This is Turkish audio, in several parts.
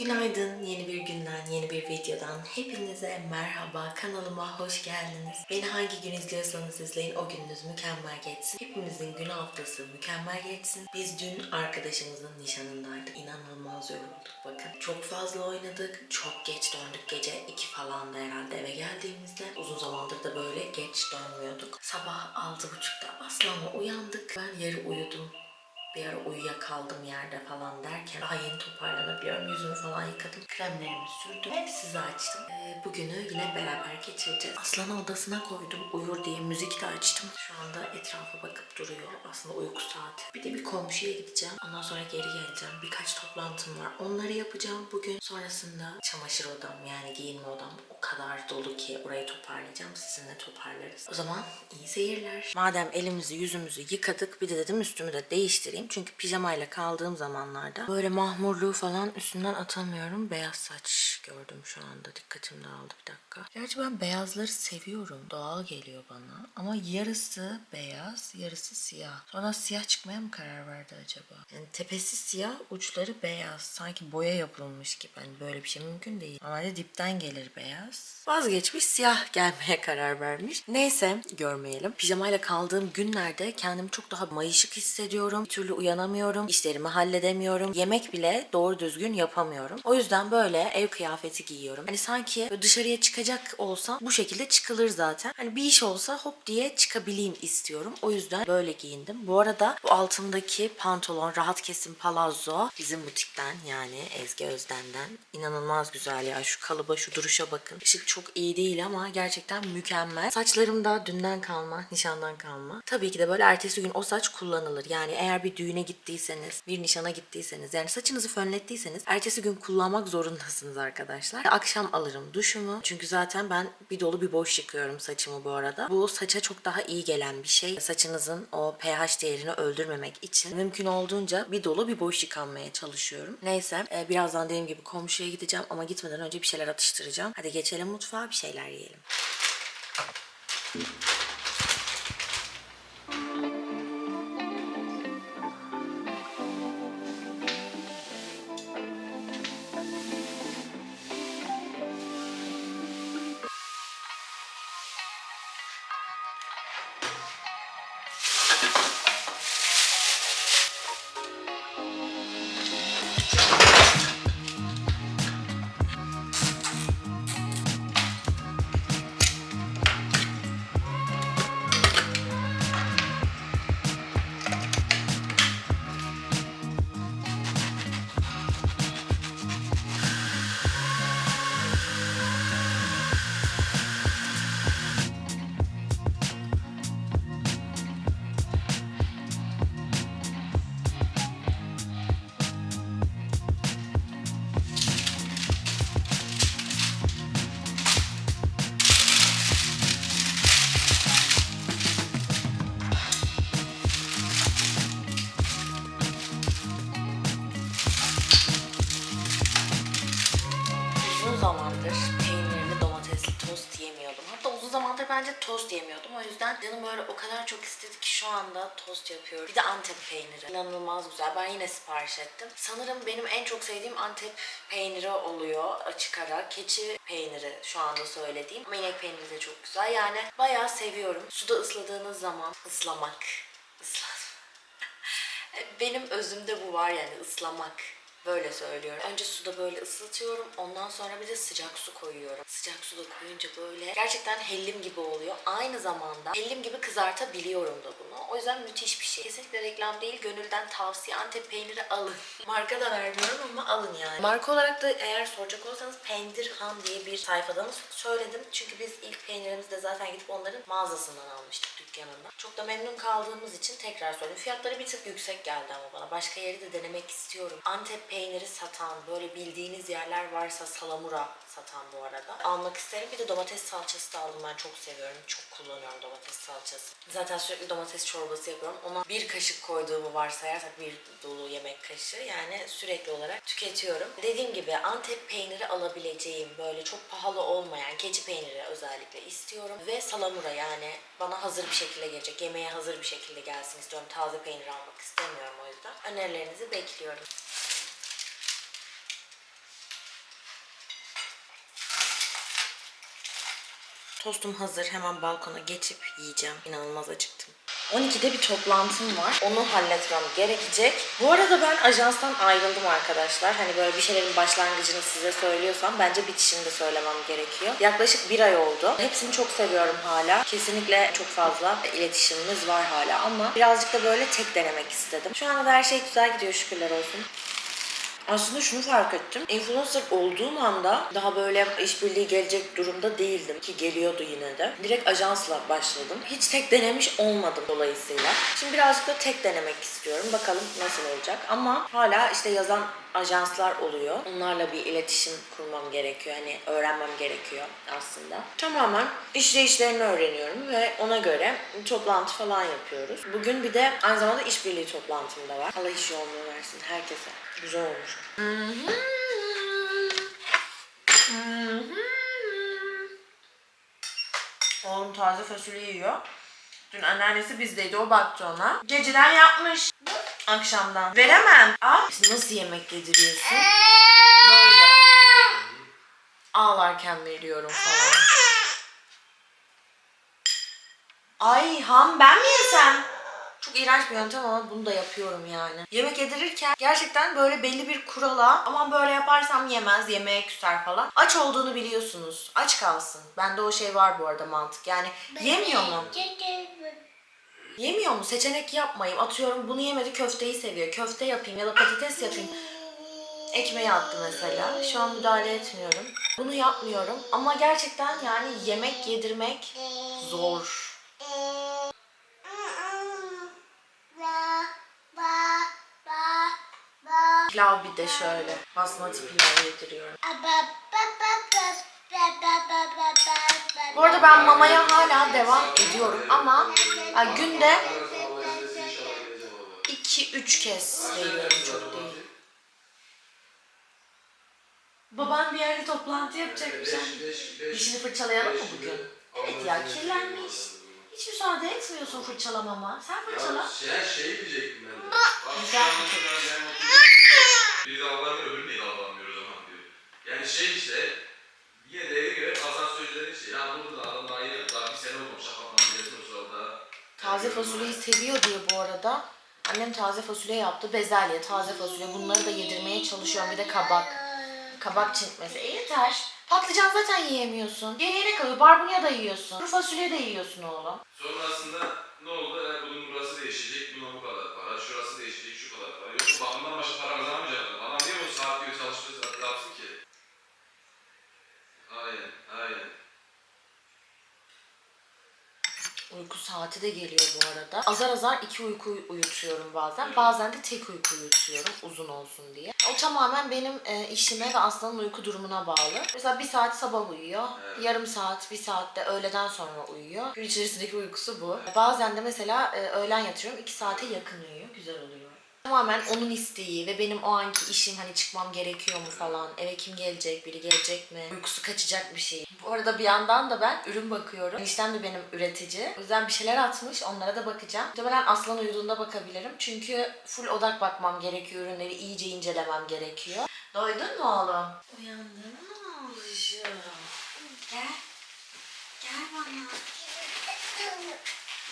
Günaydın, yeni bir günden, yeni bir videodan hepinize merhaba, kanalıma hoş geldiniz. Beni hangi gün izliyorsanız izleyin, o gününüz mükemmel geçsin. Hepimizin gün haftası mükemmel geçsin. Biz dün arkadaşımızın nişanındaydık. İnanılmaz yorulduk bakın. Çok fazla oynadık, çok geç döndük. Gece 2 falan da herhalde eve geldiğimizde. Uzun zamandır da böyle geç dönmüyorduk. Sabah 6.30'da Aslan'la uyandık. Ben yarı uyudum. Bir ara uyuyakaldım yerde falan derken daha yeni toparlanabiliyorum. Yüzümü falan yıkadım. Kremlerimi sürdüm. Ve sizi açtım. Ee, bugünü yine beraber geçireceğiz. Aslanı odasına koydum. Uyur diye müzik de açtım. Şu anda etrafa bakıp duruyor. Aslında uyku saati. Bir de bir komşuya gideceğim. Ondan sonra geri geleceğim. Birkaç toplantım var. Onları yapacağım bugün. Sonrasında çamaşır odam yani giyinme odam o kadar dolu ki orayı toparlayacağım. Sizinle toparlarız. O zaman iyi seyirler. Madem elimizi yüzümüzü yıkadık bir de dedim üstümü de değiştireyim. Çünkü pijamayla kaldığım zamanlarda böyle mahmurluğu falan üstünden atamıyorum. Beyaz saç gördüm şu anda. Dikkatim dağıldı bir dakika. Gerçi ben beyazları seviyorum. Doğal geliyor bana. Ama yarısı beyaz, yarısı siyah. Sonra siyah çıkmaya mı karar verdi acaba? Yani tepesi siyah, uçları beyaz. Sanki boya yapılmış gibi. Hani böyle bir şey mümkün değil. Normalde dipten gelir beyaz. Vazgeçmiş siyah gelmeye karar vermiş. Neyse görmeyelim. Pijamayla kaldığım günlerde kendimi çok daha mayışık hissediyorum. Bir türlü uyanamıyorum. İşlerimi halledemiyorum. Yemek bile doğru düzgün yapamıyorum. O yüzden böyle ev kıyafeti giyiyorum. Hani sanki dışarıya çıkacak olsam bu şekilde çıkılır zaten. Hani bir iş olsa hop diye çıkabileyim istiyorum. O yüzden böyle giyindim. Bu arada bu altımdaki pantolon rahat kesim palazzo bizim butikten yani Ezgi Özden'den. İnanılmaz güzel ya. Şu kalıba şu duruşa bakın. Işık çok iyi değil ama gerçekten mükemmel. Saçlarım da dünden kalma, nişandan kalma. Tabii ki de böyle ertesi gün o saç kullanılır. Yani eğer bir düğüne gittiyseniz, bir nişana gittiyseniz yani saçınızı fönlettiyseniz ertesi gün kullanmak zorundasınız arkadaşlar. Akşam alırım duşumu. Çünkü zaten ben bir dolu bir boş yıkıyorum saçımı bu arada. Bu saça çok daha iyi gelen bir şey. Saçınızın o pH değerini öldürmemek için mümkün olduğunca bir dolu bir boş yıkanmaya çalışıyorum. Neyse e, birazdan dediğim gibi komşuya gideceğim ama gitmeden önce bir şeyler atıştıracağım. Hadi geçelim mutfağa bir şeyler yiyelim. Uzun istedi ki şu anda tost yapıyorum. Bir de Antep peyniri. İnanılmaz güzel. Ben yine sipariş ettim. Sanırım benim en çok sevdiğim Antep peyniri oluyor açık ara. Keçi peyniri şu anda söylediğim. Ama inek peyniri de çok güzel. Yani bayağı seviyorum. Suda ısladığınız zaman ıslamak. Islat. Benim özümde bu var yani ıslamak. Böyle söylüyorum. Önce suda böyle ıslatıyorum. Ondan sonra bir de sıcak su koyuyorum. Sıcak suda koyunca böyle gerçekten hellim gibi oluyor. Aynı zamanda hellim gibi kızartabiliyorum da bunu. O yüzden müthiş bir şey. Kesinlikle reklam değil. Gönülden tavsiye. Antep peyniri alın. Marka da vermiyorum ama alın yani. Marka olarak da eğer soracak olursanız Pendirhan diye bir sayfadan söyledim. Çünkü biz ilk peynirimizi de zaten gidip onların mağazasından almıştık dükkanından. Çok da memnun kaldığımız için tekrar söylüyorum. Fiyatları bir tık yüksek geldi ama bana. Başka yeri de denemek istiyorum. Antep peyniri satan, böyle bildiğiniz yerler varsa salamura satan bu arada. Almak isterim. Bir de domates salçası da aldım. Ben çok seviyorum. Çok kullanıyorum domates salçası. Zaten sürekli domates çorbası yapıyorum. Ona bir kaşık koyduğumu varsayarsak bir dolu yemek kaşığı. Yani sürekli olarak tüketiyorum. Dediğim gibi Antep peyniri alabileceğim böyle çok pahalı olmayan keçi peyniri özellikle istiyorum. Ve salamura yani bana hazır bir şekilde gelecek. Yemeğe hazır bir şekilde gelsin istiyorum. Taze peynir almak istemiyorum o yüzden. Önerilerinizi bekliyorum. Tostum hazır. Hemen balkona geçip yiyeceğim. İnanılmaz acıktım. 12'de bir toplantım var. Onu halletmem gerekecek. Bu arada ben ajanstan ayrıldım arkadaşlar. Hani böyle bir şeylerin başlangıcını size söylüyorsam bence bitişini de söylemem gerekiyor. Yaklaşık bir ay oldu. Hepsini çok seviyorum hala. Kesinlikle çok fazla iletişimimiz var hala ama birazcık da böyle tek denemek istedim. Şu anda da her şey güzel gidiyor şükürler olsun. Aslında şunu fark ettim. Influencer olduğum anda daha böyle işbirliği gelecek durumda değildim ki geliyordu yine de. Direkt ajansla başladım. Hiç tek denemiş olmadım dolayısıyla. Şimdi birazcık da tek denemek istiyorum. Bakalım nasıl olacak. Ama hala işte yazan ajanslar oluyor. Onlarla bir iletişim kurmam gerekiyor. Hani öğrenmem gerekiyor aslında. Tamamen işleyişlerini öğreniyorum ve ona göre toplantı falan yapıyoruz. Bugün bir de aynı zamanda işbirliği toplantım da var. Allah iş yoğunluğu versin herkese. Güzel olmuş. Oğlum taze fasulye yiyor. Dün anneannesi bizdeydi o baktı ona. Geceden yapmış. Akşamdan. Veremem. Al. Nasıl yemek yediriyorsun? Böyle. Ağlarken veriyorum falan. Ay ham ben mi yesem? Çok iğrenç bir yöntem ama bunu da yapıyorum yani. Yemek yedirirken gerçekten böyle belli bir kurala ama böyle yaparsam yemez, yemeğe küser falan. Aç olduğunu biliyorsunuz. Aç kalsın. Bende o şey var bu arada mantık. Yani yemiyor mu? Yemiyor mu? Seçenek yapmayayım. Atıyorum bunu yemedi köfteyi seviyor. Köfte yapayım ya da patates yapayım. Ekmeği attı mesela. Şu an müdahale etmiyorum. Bunu yapmıyorum. Ama gerçekten yani yemek yedirmek zor. Pilav bir de şöyle. Basmati pilav yediriyorum. Bu arada ben mamaya hala devam ediyorum ama e, günde 2-3 kez veriyorum çok değil. Baban bir yerde toplantı yapacakmış. Dişini fırçalayalım mı bugün? Evet ya kirlenmiş. Hiç müsaade etmiyorsun fırçalamama. Sen fırçala. Şey, şey diyecektim ben de. Güzel. de Allah'ın öbürünü niye Allah'ın o zaman diyor. Yani şey işte yine de göre asansörlerin şey. Ya burada da adam daha yeni daha bir sene olmuş. Şapatman biletin o sırada. Taze fasulyeyi seviyor diye bu arada. Annem taze fasulye yaptı. Bezelye, taze fasulye bunları da yedirmeye çalışıyorum. Bir de kabak. Kabak çintmesi. E yeter. Patlıcan zaten yiyemiyorsun. Geriye ne kalıyor? Barbunya da yiyorsun. Kuru fasulye de yiyorsun oğlum. Sonrasında ne oldu? Yani bunun burası değişecek, buna bu kadar para, şurası değişecek, şu kadar para. Yoksa bakımdan başka para kazanamayacak adam. Bana niye bu saat gibi çalıştığı saat yapsın ki? Aynen, aynen. Uyku saati de geliyor bu arada. Azar azar iki uyku uyutuyorum bazen. Bazen de tek uyku uyutuyorum uzun olsun diye. O tamamen benim e, işime ve Aslan'ın uyku durumuna bağlı. Mesela bir saat sabah uyuyor. Evet. Yarım saat, bir saat de öğleden sonra uyuyor. Gün içerisindeki uykusu bu. Bazen de mesela e, öğlen yatıyorum. iki saate yakın uyuyor. Güzel oluyor. Tamamen onun isteği ve benim o anki işim hani çıkmam gerekiyor mu falan. Eve kim gelecek, biri gelecek mi? Uykusu kaçacak bir şey. Bu arada bir yandan da ben ürün bakıyorum. Eniştem de benim üretici. O yüzden bir şeyler atmış. Onlara da bakacağım. Muhtemelen Aslan uyuduğunda bakabilirim. Çünkü full odak bakmam gerekiyor. Ürünleri iyice incelemem gerekiyor. Doydun mu oğlum? Uyandın mı oğlum? Gel. Gel bana.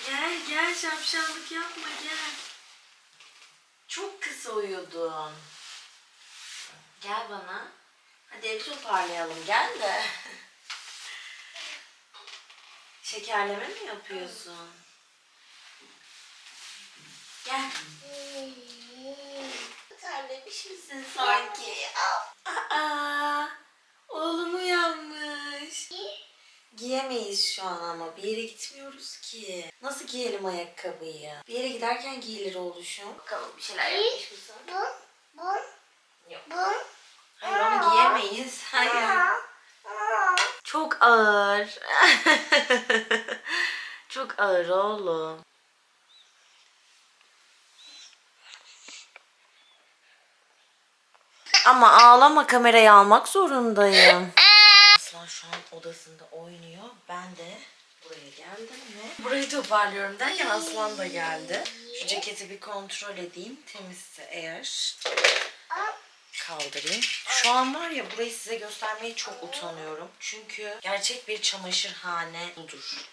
Gel gel şapşallık yapma gel. Çok kısa uyudun. Gel bana. Hadi evi toparlayalım. Gel de. Şekerleme mi yapıyorsun? Gel. Terlemiş misin sanki? Aa, oğlum. Giyemeyiz şu an ama bir yere gitmiyoruz ki. Nasıl giyelim ayakkabıyı? Bir yere giderken giyilir oluşum. Bakalım bir şeyler yapmış mısın? Yok. Hayır onu giyemeyiz. Hayır. Çok ağır. Çok ağır oğlum. Ama ağlama kamerayı almak zorundayım. Aslan şu an odasında oynuyor. Ben de buraya geldim ve burayı toparlıyorum derken Aslan da geldi. Şu ceketi bir kontrol edeyim. Temizse eğer. kaldırayım. Şu an var ya burayı size göstermeye çok utanıyorum. Çünkü gerçek bir çamaşırhane budur.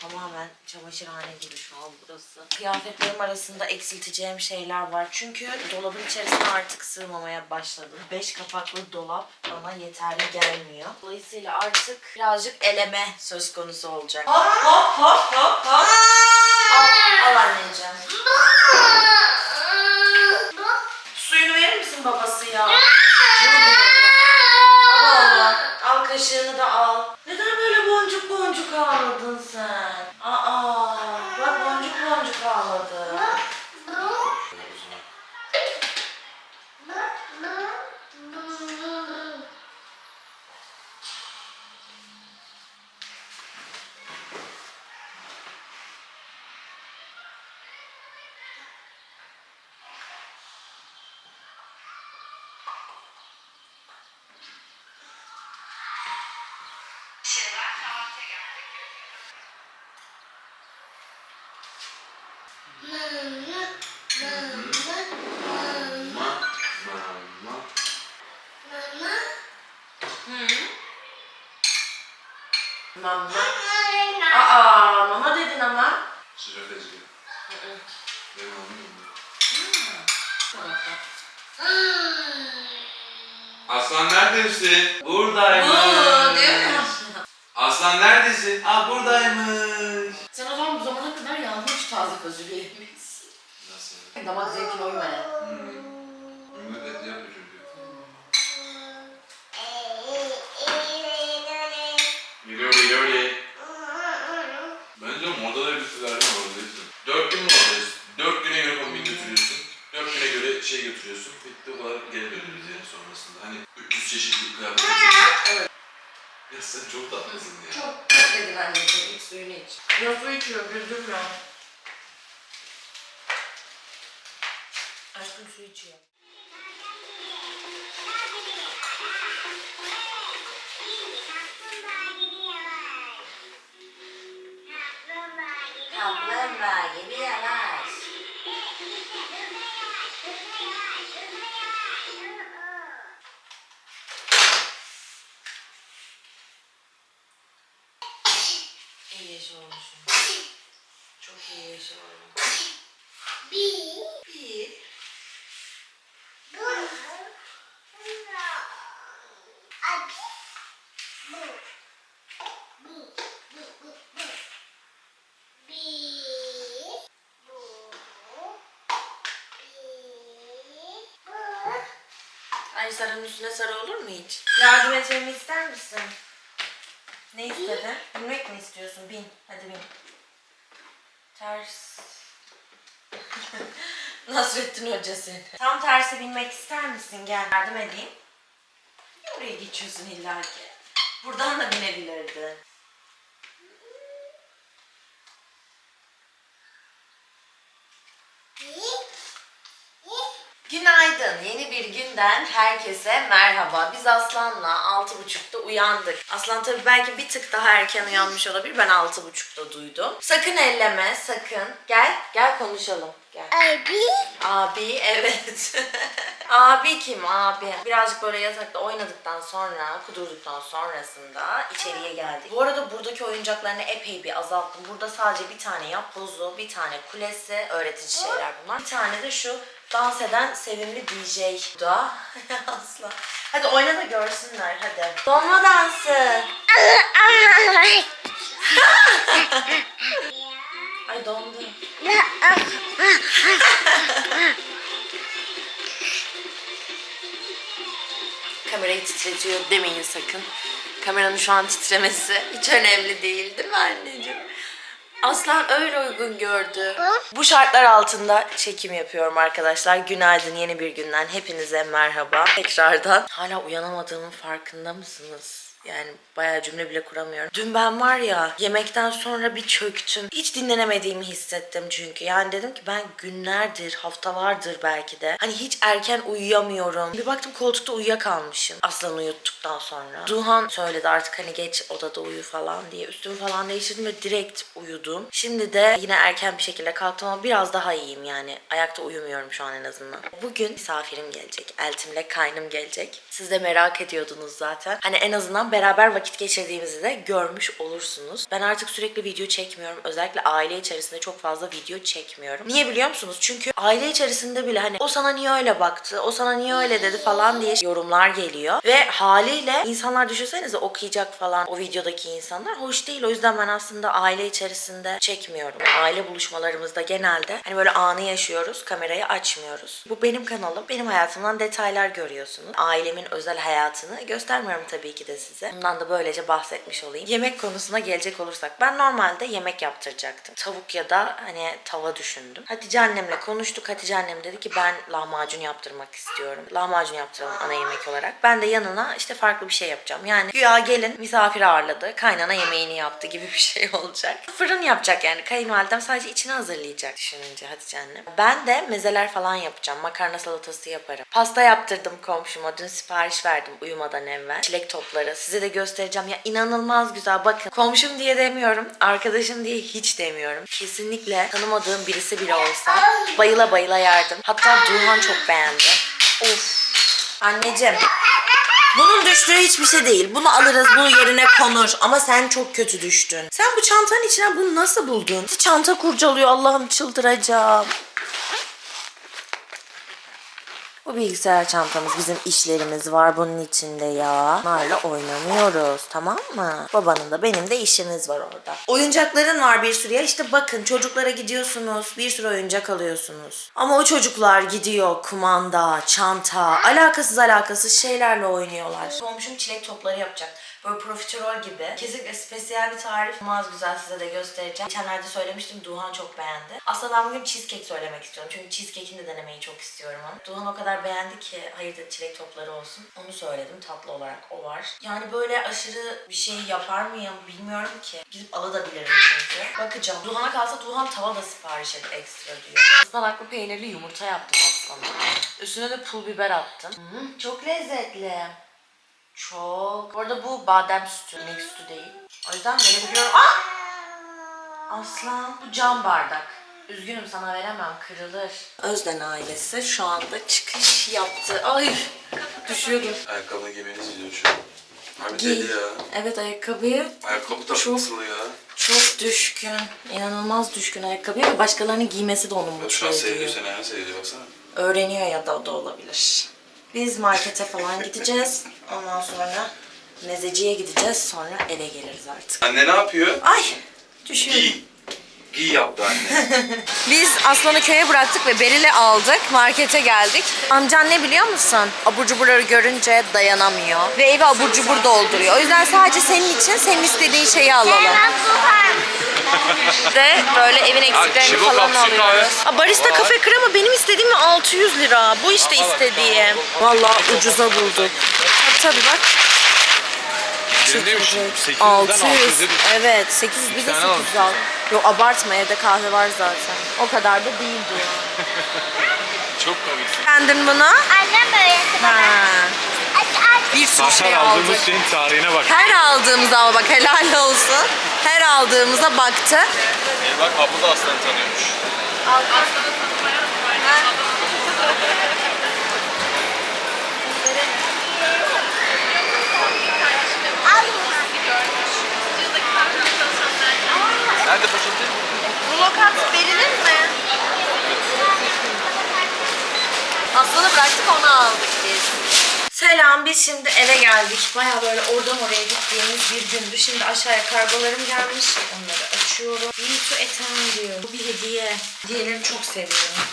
Tamamen çamaşırhane gibi şu an burası. Kıyafetlerim arasında eksilteceğim şeyler var. Çünkü dolabın içerisine artık sığmamaya başladım. 5 kapaklı dolap bana yeterli gelmiyor. Dolayısıyla artık birazcık eleme söz konusu olacak. Hop hop hop hop hop. Al, al anneciğim. Suyunu verir misin babası ya? Al oğlum. Al kaşığını da al. Neden boncuk boncuk ağladın sen? O zaman bu zamana kadar yanlış taze fasulye yemişsin. Nasıl? Damak zevkine uymayan. Ümit et yapıyor çünkü. Biliyor biliyor Bence modada elbiselerden oradayız. Dört gün mü oradayız? Dört güne göre kombin götürüyorsun. Dört güne göre şey götürüyorsun. Bitti o kadar geri dönüyoruz yani sonrasında. Hani 300 çeşitli kıyafet. Evet. Ya sen çok tatlısın ya. Çok çok dedin anneciğim. İç suyunu iç. Ya su içiyor güldüm ya. Aşkım su içiyor. Kaplumbağa gibi yavaş. İyi yaşamışım. Çok iyi yaşadım. Bir. Ay sarının üstüne sarı olur mu hiç? Yardım etmemi ister misin? Ne istedin? Binmek mi istiyorsun? Bin. Hadi bin. Ters. Nasrettin Hoca seni. Tam tersi binmek ister misin? Gel yardım edeyim. Niye oraya geçiyorsun illa ki? Buradan da binebilirdin. Günaydın. Yeni bir günden herkese merhaba. Biz Aslan'la 6.30'da uyandık. Aslan tabii belki bir tık daha erken uyanmış olabilir. Ben 6.30'da duydum. Sakın elleme, sakın. Gel, gel konuşalım. Gel. Abi. Abi evet. abi kim abi? Birazcık böyle yatakta oynadıktan sonra, kudurduktan sonrasında içeriye geldik. Bu arada buradaki oyuncaklarını epey bir azalttım. Burada sadece bir tane yapbozu, bir tane kulesi, öğretici şeyler bunlar. Bir tane de şu dans eden sevimli DJ da. Asla. Hadi oyna da görsünler hadi. Donma dansı. Ay dondu. Kamerayı titretiyor demeyin sakın. Kameranın şu an titremesi hiç önemli değil değil mi anneciğim? Aslan öyle uygun gördü. Bu şartlar altında çekim yapıyorum arkadaşlar. Günaydın yeni bir günden hepinize merhaba. Tekrardan hala uyanamadığımın farkında mısınız? Yani bayağı cümle bile kuramıyorum. Dün ben var ya yemekten sonra bir çöktüm. Hiç dinlenemediğimi hissettim çünkü. Yani dedim ki ben günlerdir, haftalardır belki de. Hani hiç erken uyuyamıyorum. Bir baktım koltukta uyuyakalmışım. Aslan uyuttuktan sonra. Duhan söyledi artık hani geç odada uyu falan diye. Üstümü falan değiştirdim ve direkt uyudum. Şimdi de yine erken bir şekilde kalktım ama biraz daha iyiyim yani. Ayakta uyumuyorum şu an en azından. Bugün misafirim gelecek. Eltimle kaynım gelecek. Siz de merak ediyordunuz zaten. Hani en azından beraber vakit geçirdiğimizi de görmüş olursunuz. Ben artık sürekli video çekmiyorum. Özellikle aile içerisinde çok fazla video çekmiyorum. Niye biliyor musunuz? Çünkü aile içerisinde bile hani o sana niye öyle baktı, o sana niye öyle dedi falan diye yorumlar geliyor. Ve haliyle insanlar düşünsenize okuyacak falan o videodaki insanlar hoş değil. O yüzden ben aslında aile içerisinde çekmiyorum. Aile buluşmalarımızda genelde hani böyle anı yaşıyoruz, kamerayı açmıyoruz. Bu benim kanalım. Benim hayatımdan detaylar görüyorsunuz. Ailemin özel hayatını göstermiyorum tabii ki de size. Bundan da böylece bahsetmiş olayım. Yemek konusuna gelecek olursak ben normalde yemek yaptıracaktım. Tavuk ya da hani tava düşündüm. Hatice annemle konuştuk. Hatice annem dedi ki ben lahmacun yaptırmak istiyorum. Lahmacun yaptıralım ana yemek olarak. Ben de yanına işte farklı bir şey yapacağım. Yani güya gelin misafir ağırladı. Kaynana yemeğini yaptı gibi bir şey olacak. Fırın yapacak yani. Kayınvalidem sadece içini hazırlayacak düşününce Hatice annem. Ben de mezeler falan yapacağım. Makarna salatası yaparım. Pasta yaptırdım komşuma. Dün sipariş verdim uyumadan evvel. Çilek topları. Size de göstereceğim. Ya inanılmaz güzel. Bakın komşum diye demiyorum. Arkadaşım diye hiç demiyorum. Kesinlikle tanımadığım birisi bile olsa bayıla bayıla yerdim. Hatta Duhan çok beğendi. Of. Anneciğim. Bunun düştüğü hiçbir şey değil. Bunu alırız, bu yerine konur. Ama sen çok kötü düştün. Sen bu çantanın içine bunu nasıl buldun? Çanta kurcalıyor Allah'ım çıldıracağım. Bu bilgisayar çantamız bizim işlerimiz var bunun içinde ya. Bunlarla oynamıyoruz tamam mı? Babanın da benim de işimiz var orada. Oyuncakların var bir sürü ya işte bakın çocuklara gidiyorsunuz bir sürü oyuncak alıyorsunuz. Ama o çocuklar gidiyor kumanda, çanta, alakasız alakasız şeylerle oynuyorlar. Komşum çilek topları yapacak. Böyle profiterol gibi. Kesinlikle spesiyel bir tarif. İnanılmaz güzel size de göstereceğim. Geçenlerde söylemiştim. Duhan çok beğendi. Aslında ben bugün cheesecake söylemek istiyorum. Çünkü cheesecake'ini de denemeyi çok istiyorum onu. Duhan o kadar beğendi ki hayır dedi çilek topları olsun. Onu söyledim. Tatlı olarak o var. Yani böyle aşırı bir şey yapar mıyım bilmiyorum ki. Gidip alabilirim çünkü. Bakacağım. Duhan'a kalsa Duhan tava da sipariş et ekstra diyor. Ispanaklı peynirli yumurta yaptım aslında. Üstüne de pul biber attım. Hı, çok lezzetli. Çok. Bu arada bu badem sütü, inek sütü değil. O yüzden verebiliyorum. Ah! Aslan. Bu cam bardak. Üzgünüm sana veremem, kırılır. Özden ailesi şu anda çıkış yaptı. Ay düşüyordum. Ayakkabını giymeniz izliyor şu an. Abi Giy. deli ya. Evet ayakkabıyı Ayakkabı Çok- takıntılı ya. çok düşkün. İnanılmaz düşkün ayakkabıya ve başkalarının giymesi de onu Ya mutlu şu an seviyor ediyor. seni yani seviyor baksana. Öğreniyor ya da o da olabilir. Biz markete falan gideceğiz. Ondan sonra mezeciye gideceğiz. Sonra eve geliriz artık. Anne ne yapıyor? Ay düşüyorum. Giy. Giy yaptı anne. Biz Aslan'ı köye bıraktık ve Beril'i aldık. Markete geldik. Amcan ne biliyor musun? Abur cuburları görünce dayanamıyor. Ve evi abur cubur dolduruyor. O yüzden sadece senin için senin istediğin şeyi alalım. Ve böyle evin eksiklerini falan kapsül alıyoruz. Aa, barista kafe krema benim istediğim 600 lira. Bu işte istediğim. Vallahi ucuza bulduk. Tabii bak. İndirimdeymiş. 800'den 600. 600'e düştü. Evet 800 bir de tane 800 almışsın al. Yok abartma evde kahve var zaten. O kadar da değildi. Çok komiksin. Beğendin bunu? Annem öğretti Ha. bana. Bir sürü şey aldık. aldığımız şeyin tarihine bak. Her aldığımızda ama bak helal olsun. Her aldığımıza baktı. E bak Abu da aslanı tanıyormuş. Al. Nerede poşeti? Rulokat verilir mi? Aslanı bıraktık onu aldık biz. Selam şimdi eve geldik. Baya böyle oradan oraya gittiğimiz bir gündü. Şimdi aşağıya kargolarım gelmiş. Onları açıyorum. To eten diyor. Bu bir hediye. Hediyeleri çok seviyorum.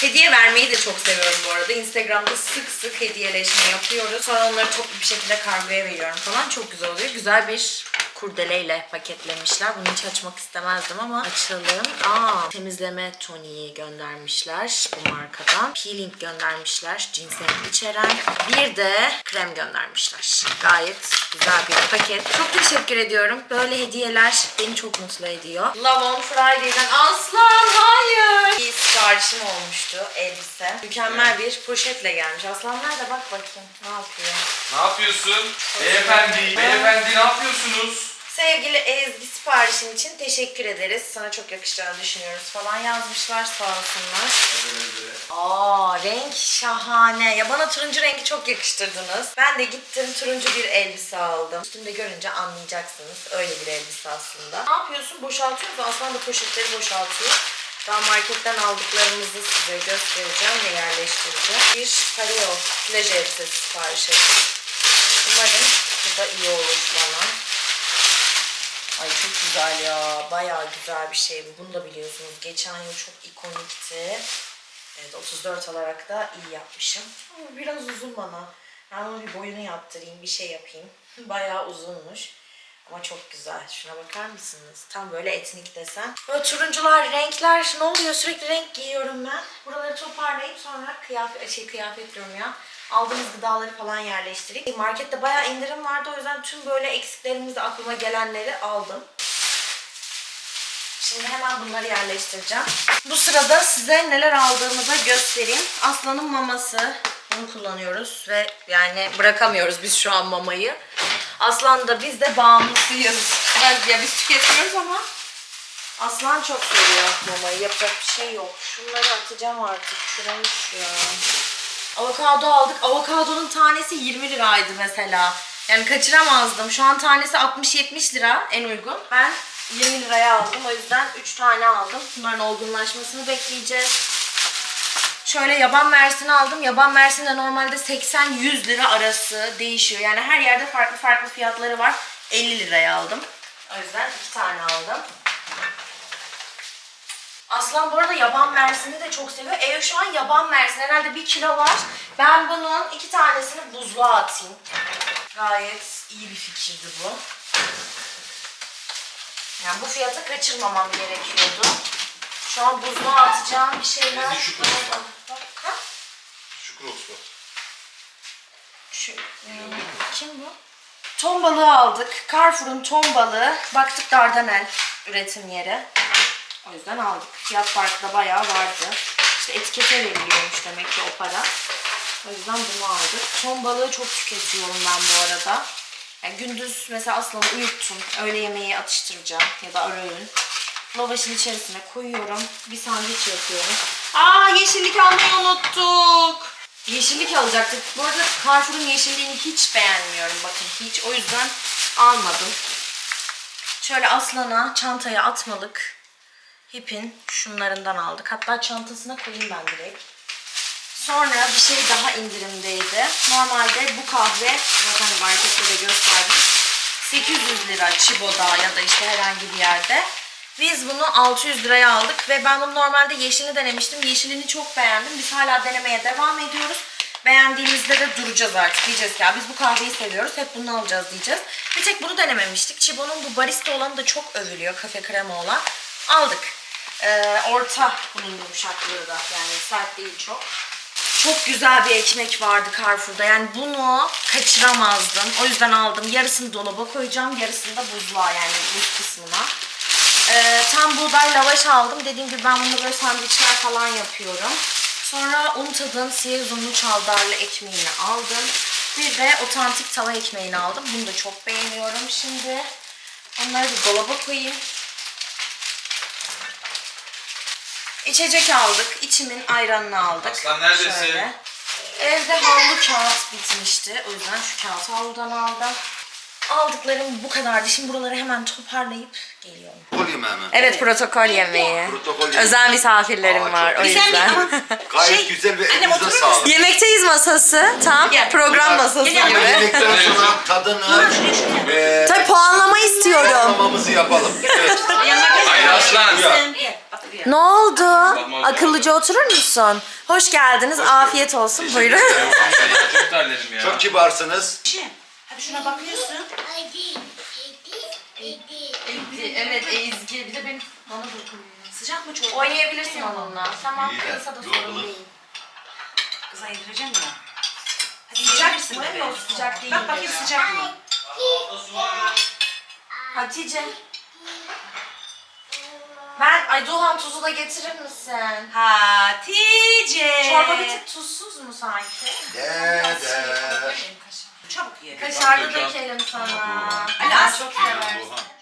Hediye vermeyi de çok seviyorum bu arada. Instagram'da sık sık hediyeleşme yapıyoruz. Sonra onları toplu bir şekilde kargoya veriyorum falan. Çok güzel oluyor. Güzel bir kurdeleyle paketlemişler. Bunu hiç açmak istemezdim ama açalım. Aa, temizleme toniği göndermişler bu markadan. Peeling göndermişler. Ginseng içeren. Bir de krem göndermişler. Gayet güzel bir paket. Çok teşekkür ediyorum. Böyle hediyeler beni çok mutlu ediyor. Love on Friday'den Aslan hayır. Bir siparişim olmuştu elbise. Mükemmel bir poşetle gelmiş. Aslan nerede bak bakayım ne yapıyor. Ne yapıyorsun? Beyefendi, beyefendi ne yapıyorsunuz? Sevgili Ezgi siparişin için teşekkür ederiz. Sana çok yakışacağını düşünüyoruz falan yazmışlar sağ olsunlar. Aa renk şahane. Ya bana turuncu rengi çok yakıştırdınız. Ben de gittim turuncu bir elbise aldım. Üstünde görünce anlayacaksınız. Öyle bir elbise aslında. Ne yapıyorsun? Boşaltıyor musun? Aslan da poşetleri boşaltıyor. Daha marketten aldıklarımızı size göstereceğim ve yerleştireceğim. Bir pareo plaj elbisesi sipariş ettim. Umarım bu da iyi olur bana. Ay çok güzel ya. Bayağı güzel bir şey bu. Bunu da biliyorsunuz. Geçen yıl çok ikonikti. Evet 34 olarak da iyi yapmışım. Ama biraz uzun bana. Ben onun bir boyunu yaptırayım, bir şey yapayım. Bayağı uzunmuş. Ama çok güzel. Şuna bakar mısınız? Tam böyle etnik desen. Böyle turuncular, renkler. Ne oluyor? Sürekli renk giyiyorum ben. Buraları toparlayıp sonra kıyafet, şey kıyafet diyorum ya. Aldığımız gıdaları falan yerleştirip. Markette bayağı indirim vardı. O yüzden tüm böyle eksiklerimizi aklıma gelenleri aldım. Şimdi hemen bunları yerleştireceğim. Bu sırada size neler aldığımı da göstereyim. Aslanın maması. Bunu kullanıyoruz ve yani bırakamıyoruz biz şu an mamayı. Aslan da biz de bağımlısıyız. Ben, ya biz tüketmiyoruz ama Aslan çok seviyor mamayı. Yapacak bir şey yok. Şunları atacağım artık. Şuraymış ya. Avokado aldık. Avokadonun tanesi 20 liraydı mesela. Yani kaçıramazdım. Şu an tanesi 60-70 lira en uygun. Ben 20 liraya aldım. O yüzden 3 tane aldım. Bunların olgunlaşmasını bekleyeceğiz. Şöyle yaban mersini aldım. Yaban mersini de normalde 80-100 lira arası değişiyor. Yani her yerde farklı farklı fiyatları var. 50 liraya aldım. O yüzden 2 tane aldım. Aslan bu arada yaban mersini de çok seviyor. Ev şu an yaban mersin. Herhalde bir kilo var. Ben bunun iki tanesini buzluğa atayım. Gayet iyi bir fikirdi bu. Yani bu fiyatı kaçırmamam gerekiyordu. Şu an buzluğa atacağım bir şeyler. Neyse, şu Ha? Şükür olsun. Şu, hmm, kim bu? Ton balığı aldık. Carrefour'un ton balığı. Baktık Dardanel üretim yeri. O yüzden aldık. Fiyat farkı da bayağı vardı. İşte etikete veriliyormuş demek ki o para. O yüzden bunu aldık. Ton balığı çok tüketiyorum ben bu arada. Yani gündüz mesela aslanı uyuttum. Öğle yemeği atıştıracağım ya da ara öğün. Lavaşın içerisine koyuyorum. Bir sandviç yapıyorum. Aa yeşillik almayı unuttuk. Yeşillik alacaktık. Bu arada Carrefour'un yeşilliğini hiç beğenmiyorum. Bakın hiç. O yüzden almadım. Şöyle aslana çantaya atmalık Hip'in şunlarından aldık. Hatta çantasına koyayım ben direkt. Sonra bir şey daha indirimdeydi. Normalde bu kahve zaten markette de gösterdim. 800 lira Chibo'da ya da işte herhangi bir yerde. Biz bunu 600 liraya aldık ve ben bunu normalde yeşilini denemiştim. Yeşilini çok beğendim. Biz hala denemeye devam ediyoruz. Beğendiğimizde de duracağız artık. Diyeceğiz ki ya biz bu kahveyi seviyoruz. Hep bunu alacağız diyeceğiz. Bir tek bunu denememiştik. Chibo'nun bu barista olanı da çok övülüyor. Kafe krema olan. Aldık. Ee, orta bunun yumuşaklığı da. Yani sert değil çok. Çok güzel bir ekmek vardı Carrefour'da. Yani bunu kaçıramazdım. O yüzden aldım. Yarısını dolaba koyacağım. Yarısını da buzluğa yani buz kısmına. Ee, tam buğday lavaş aldım. Dediğim gibi ben bunu böyle sandviçler falan yapıyorum. Sonra Untad'ın siyah uzunlu çavdarlı ekmeğini aldım. Bir de otantik tava ekmeğini aldım. Bunu da çok beğeniyorum şimdi. Onları da dolaba koyayım. İçecek aldık. İçimin ayranını aldık. Aslan neredesin? Şöyle. Evde havlu kağıt bitmişti. O yüzden şu kağıt havludan aldım. Aldıklarım bu kadardı. Şimdi buraları hemen toparlayıp geliyorum. Protokol yemeği mi? Evet protokol yemeği. Protokol yemeği. Özel misafirlerim Aa, var çok o güzel. yüzden. Gayet güzel ve elinize sağlık. Yemekteyiz masası. Tam program masası gibi. Yemekten sonra tadını ve Tabii puanlama istiyorum. tamamımızı yapalım. Evet. Ne oldu? Akıllıca oturur musun? Hoş geldiniz. Afiyet olsun. Buyurun. Çok terledim ya. Çok kibarsınız. Hadi şuna bakıyorsun. Evet Ezgi. Bir de benim bana dokunuyor. Sıcak mı çorba? Oynayabilirsin onunla. Tamam, İyi de, kıysa da yok sorun olur. değil. Kıza yedireceğim ya. Hadi Sıcak sıcak mısın mı? bebeğim? Yok, sıcak değil Bak bakayım sıcak mı? Hatice. Ben, ay Duhan tuzu da getirir misin? Hatice. Çorba bir tık tuzsuz mu sanki? Dede. Çabuk ye. Kaşarda dökeceğim. dökelim sana. Az çok seversin.